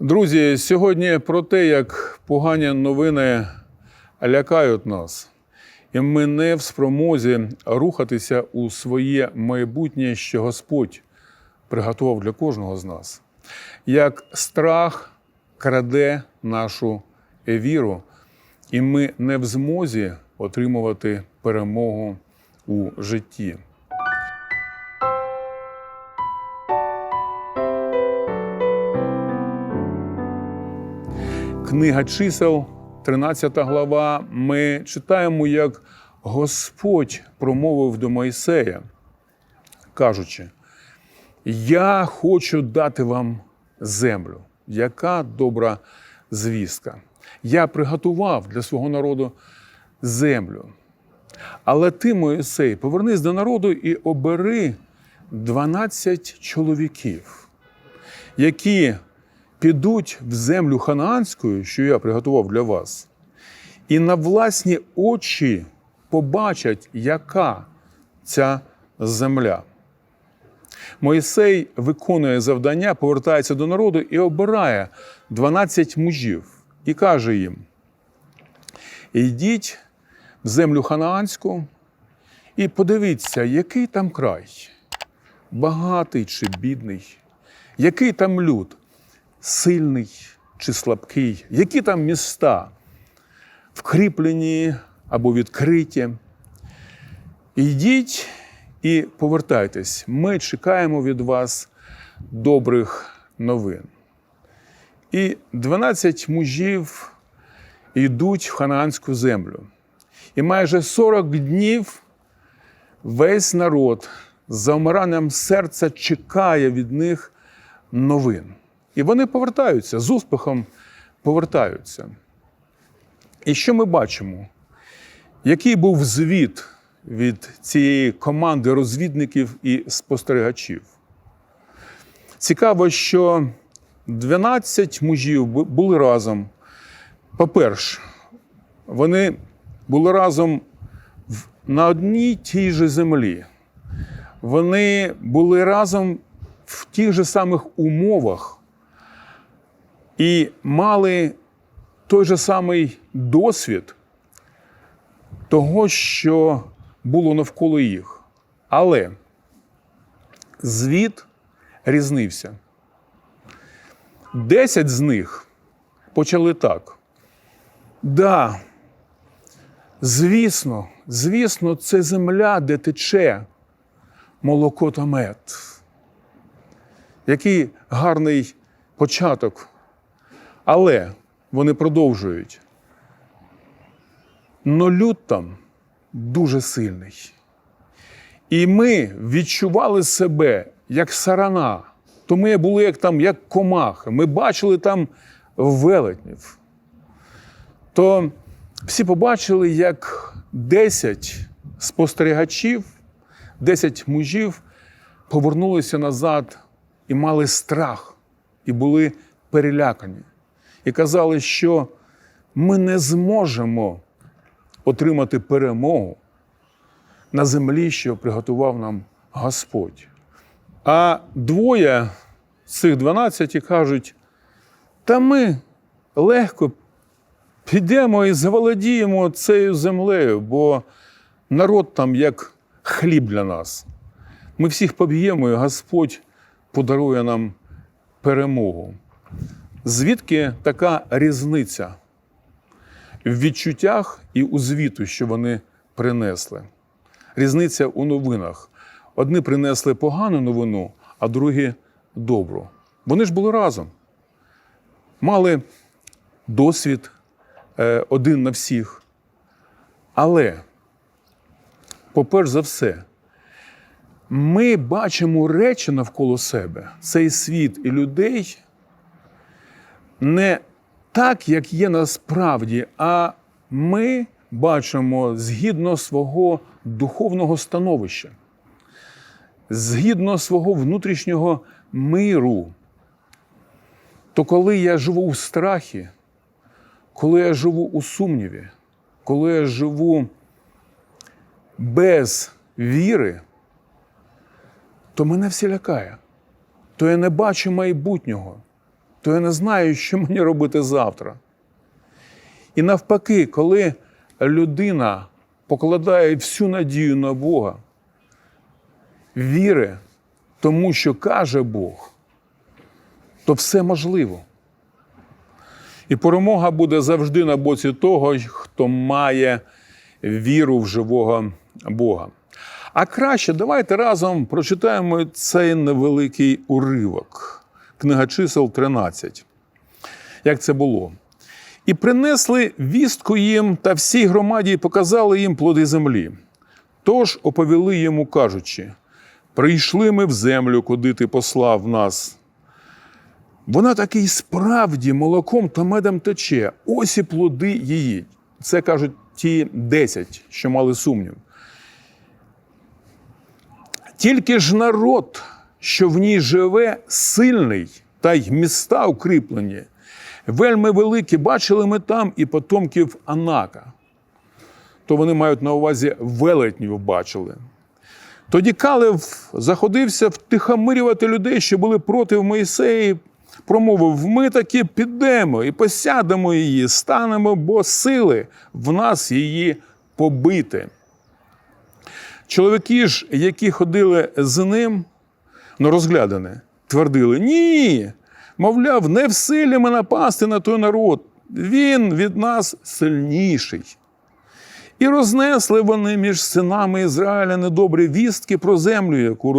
Друзі, сьогодні про те, як погані новини лякають нас, і ми не в спромозі рухатися у своє майбутнє, що Господь приготував для кожного з нас. Як страх краде нашу віру, і ми не в змозі отримувати перемогу у житті. Книга чисел, 13 глава. Ми читаємо, як Господь промовив до Мойсея, кажучи: Я хочу дати вам землю. Яка добра звістка. Я приготував для свого народу землю. Але ти, Моїсей, повернись до народу і обери 12 чоловіків, які підуть в землю ханаанську, що я приготував для вас, і на власні очі побачать, яка ця земля. Моїсей виконує завдання, повертається до народу і обирає 12 мужів і каже їм: Йдіть в землю ханаанську і подивіться, який там край, багатий чи бідний, який там люд, сильний чи слабкий, які там міста, вкріплені або відкриті. Йдіть і повертайтесь. Ми чекаємо від вас добрих новин. І 12 мужів йдуть в ханаанську землю. І майже 40 днів весь народ з завмиранням серця чекає від них новин. І вони повертаються з успіхом повертаються. І що ми бачимо? Який був звіт від цієї команди розвідників і спостерігачів? Цікаво, що 12 мужів були разом. По-перше, вони були разом на одній тій же землі. Вони були разом в тих же самих умовах і мали той же самий досвід того, що було навколо їх. Але звіт різнився. Десять з них почали так. Да, звісно, звісно, це земля, де тече молоко та мед. Який гарний початок. Але вони продовжують. Но люд там дуже сильний. І ми відчували себе як сарана. То ми були як там, як комахи. Ми бачили там велетнів. То всі побачили, як 10 спостерігачів, 10 мужів повернулися назад і мали страх, і були перелякані. І казали, що ми не зможемо отримати перемогу на землі, що приготував нам Господь. А двоє з цих 12 кажуть: та ми легко підемо і заволодіємо цією землею, бо народ там як хліб для нас. Ми всіх поб'ємо, і Господь подарує нам перемогу. Звідки така різниця в відчуттях і у звіту, що вони принесли? Різниця у новинах. Одні принесли погану новину, а другі добру. Вони ж були разом. Мали досвід е, один на всіх. Але, по-перш за все, ми бачимо речі навколо себе, цей світ і людей не так, як є насправді, а ми бачимо згідно свого духовного становища, згідно свого внутрішнього миру. То коли я живу в страхі, коли я живу у сумніві, коли я живу без віри, то мене все лякає. То я не бачу майбутнього, то я не знаю, що мені робити завтра. І навпаки, коли людина покладає всю надію на Бога, віри тому, що каже Бог, то все можливо. І перемога буде завжди на боці того, хто має віру в живого Бога. А краще давайте разом прочитаємо цей невеликий уривок. Книга чисел 13. Як це було? І принесли вістку їм та всій громаді і показали їм плоди землі. Тож оповіли йому, кажучи: прийшли ми в землю, куди ти послав нас. Вона таки й справді молоком та медом тече. Ось і плоди її. Це кажуть ті десять, що мали сумнів. Тільки ж народ, що в ній живе, сильний, та й міста укріплені, вельми великі, бачили ми там і потомків Анака. То вони мають на увазі велетнів бачили. Тоді Калев заходився втихомирювати людей, що були проти Моїсеї, промовив: ми таки підемо і посядемо її, станемо, бо сили в нас її побити. Чоловіки ж, які ходили з ним, ну розглядане, твердили: ні, мовляв, не в силі ми напасти на той народ. Він від нас сильніший. І рознесли вони між синами Ізраїля недобрі вістки про землю, яку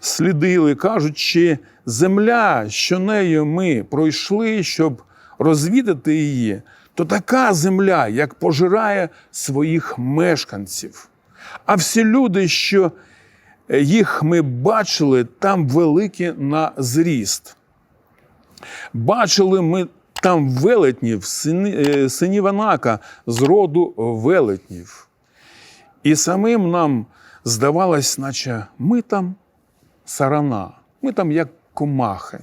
розслідили, кажучи, земля, що нею ми пройшли, щоб розвідати її, то така земля, як пожирає своїх мешканців. А всі люди, що їх ми бачили, там великі на зріст. Бачили ми там велетнів, е, синів Анака з роду велетнів. І самим нам здавалось, наче ми там сарана, ми там як комахи.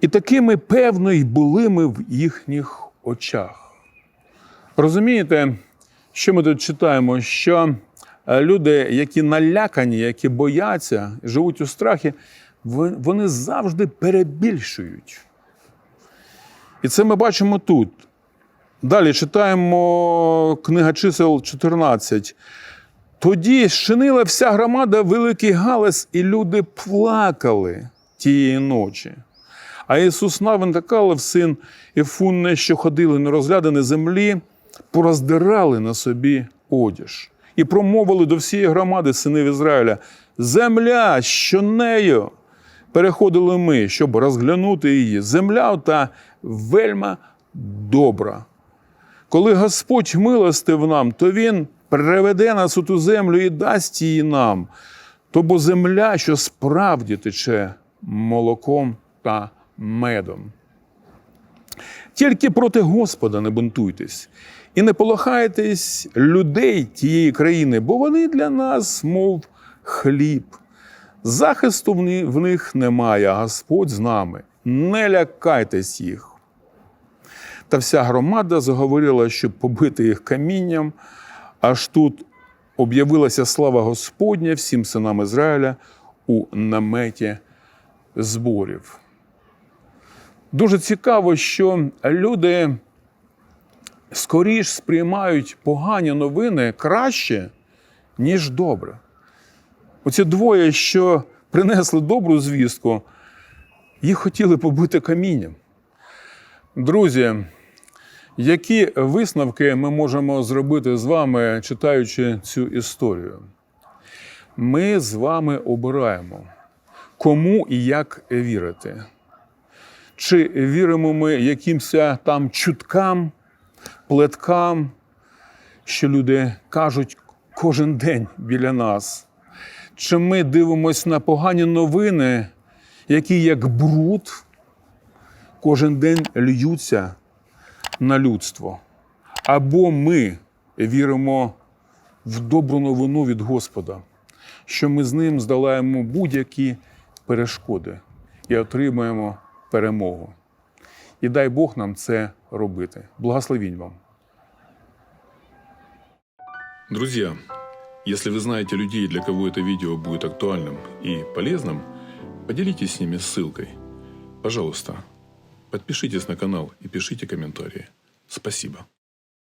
І такими певно й були ми в їхніх очах. Розумієте, що ми тут читаємо? Що люди, які налякані, які бояться, живуть у страхі, вони завжди перебільшують. І це ми бачимо тут. Далі читаємо книга чисел 14. Тоді щинила вся громада великий галас, і люди плакали тієї ночі. А Ісус Навин та син Ефунне, що ходили на розглядані землі, пороздирали на собі одіж і промовили до всієї громади синів Ізраїля: Земля, що нею переходили ми, щоб розглянути її. Земля та вельма добра. Коли Господь милостив нам, то Він приведе нас у ту землю і дасть її нам. То бо земля, що справді тече молоком та медом. Тільки проти Господа не бунтуйтесь і не полохайтесь людей тієї країни, бо вони для нас, мов хліб. Захисту в них немає, а Господь з нами. Не лякайтесь їх. Та вся громада заговорила, щоб побити їх камінням, аж тут об'явилася слава Господня всім синам Ізраїля у наметі зборів. Дуже цікаво, що люди скоріш сприймають погані новини краще, ніж добре. Оці двоє, що принесли добру звістку, їх хотіли побити камінням. Друзі, які висновки ми можемо зробити з вами, читаючи цю історію? Ми з вами обираємо, кому і як вірити. Чи віримо ми якимось там чуткам, плеткам, що люди кажуть кожен день біля нас? Чи ми дивимося на погані новини, які як бруд кожен день льються на людство? Або ми віримо в добру новину від Господа, що ми з ним здолаємо будь-які перешкоди і отримаємо перемогу. І дай Бог нам це робити. Благословінь вам. Друзья, если вы знаете людей, для кого это видео будет актуальным и полезным, поделитесь с ними ссылкой. пожалуйста, подпишитесь на канал и пишите комментарии. Спасибо.